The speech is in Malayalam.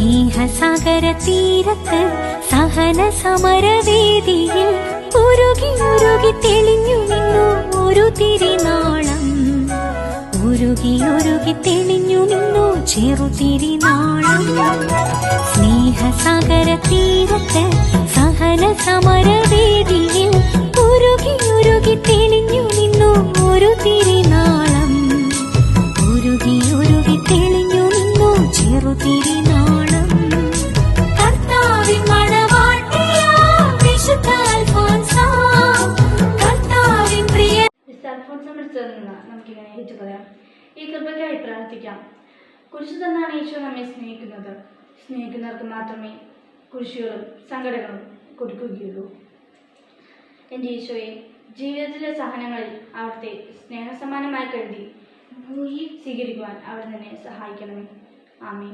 സ്നേഹസാഗര തീരത്ത് സഹന സമരവേദിയിൽ ഉരുകി ഉരുകി തെളിഞ്ഞു നിന്നു ഒരു തിരിനാളം. ഉരുകി ഉരുകി തെളിഞ്ഞു നിന്നു ചെറു തിരിനാളം. സ്നേഹസാഗര തീരത്ത് സഹന സമരവേദിയിൽ ഉരുകി ഉരുകി തെളിഞ്ഞു നിന്നു ഒരു തിരിനാളം. ഉരുകി ഉരുകി തെളിഞ്ഞു നിന്നു ചെറുതിരിനാളം മരിച്ചതിൽ നിന്ന് നമുക്കിങ്ങനെ ഏറ്റു പറയാം. ഈ കൃപയ്ക്കായി പ്രാർത്ഥിക്കാം. കുരിശു തന്നാണ് ഈശോ നമ്മെ സ്നേഹിക്കുന്നത്. സ്നേഹിക്കുന്നവർക്ക് മാത്രമേ കുരിശുകളും സങ്കടങ്ങളും കൊടുക്കുകയുള്ളൂ. എന്റെ ഈശോയെ ജീവിതത്തിലെ സഹനങ്ങളിൽ അവിടുത്തെ സ്നേഹസമാനമായി കരുതി സ്വീകരിക്കുവാൻ അവിടെ നിന്നെ സഹായിക്കണമേ. ആമേ